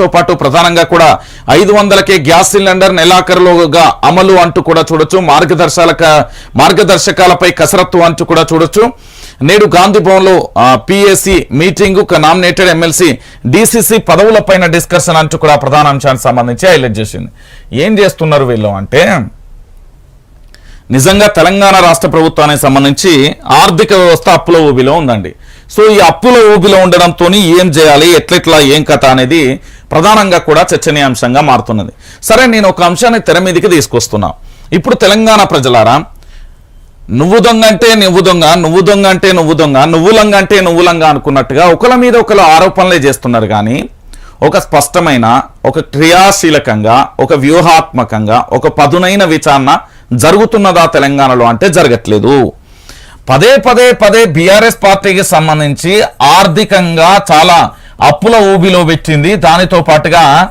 దానితో పాటు ప్రధానంగా కూడా ఐదు వందలకే గ్యాస్ సిలిండర్ నెలాఖరులోగా అమలు అంటూ కూడా చూడొచ్చు. మార్గదర్శక మార్గదర్శకాలపై కసరత్తు అంటూ కూడా చూడొచ్చు. నేడు గాంధీ భవన్లో PSC meeting nominated MLC DCC పదవులపైన discussion అంటూ కూడా ప్రధాన అంశానికి సంబంధించి హైలైట్ చేసింది. ఏం చేస్తున్నారు వీళ్ళు అంటే నిజంగా తెలంగాణ రాష్ట్ర ప్రభుత్వానికి సంబంధించి ఆర్థిక వ్యవస్థ అప్పుల ఊబిలో ఉందండి. సో ఈ అప్పుల ఊబిలో ఉండడంతో ఏం చేయాలి ఎట్లెట్లా ఏం కథ అనేది ప్రధానంగా కూడా చర్చనీయాంశంగా మారుతున్నది. సరే నేను ఒక అంశాన్ని తెర మీదకి తీసుకొస్తున్నా. ఇప్పుడు తెలంగాణ ప్రజలారా నువ్వు దొంగ అంటే నువ్వు దొంగ నువ్వు దొంగ అంటే నువ్వు దొంగ నువ్వు లంగ అంటే నువ్వు లంగ అనుకున్నట్టుగా ఒకళ్ళ మీద ఒకరు ఆరోపణలే చేస్తున్నారు కానీ ఒక స్పష్టమైన ఒక క్రియాశీలకంగా ఒక వ్యూహాత్మకంగా ఒక పదునైన విచారణ జరుగుతున్నదా తెలంగాణలో అంటే జరగట్లేదు. పదే పదే పదే బీఆర్ఎస్ పార్టీకి సంబంధించి ఆర్థికంగా చాలా అప్పుల ఊబిలో పెట్టింది. దానితో పాటుగా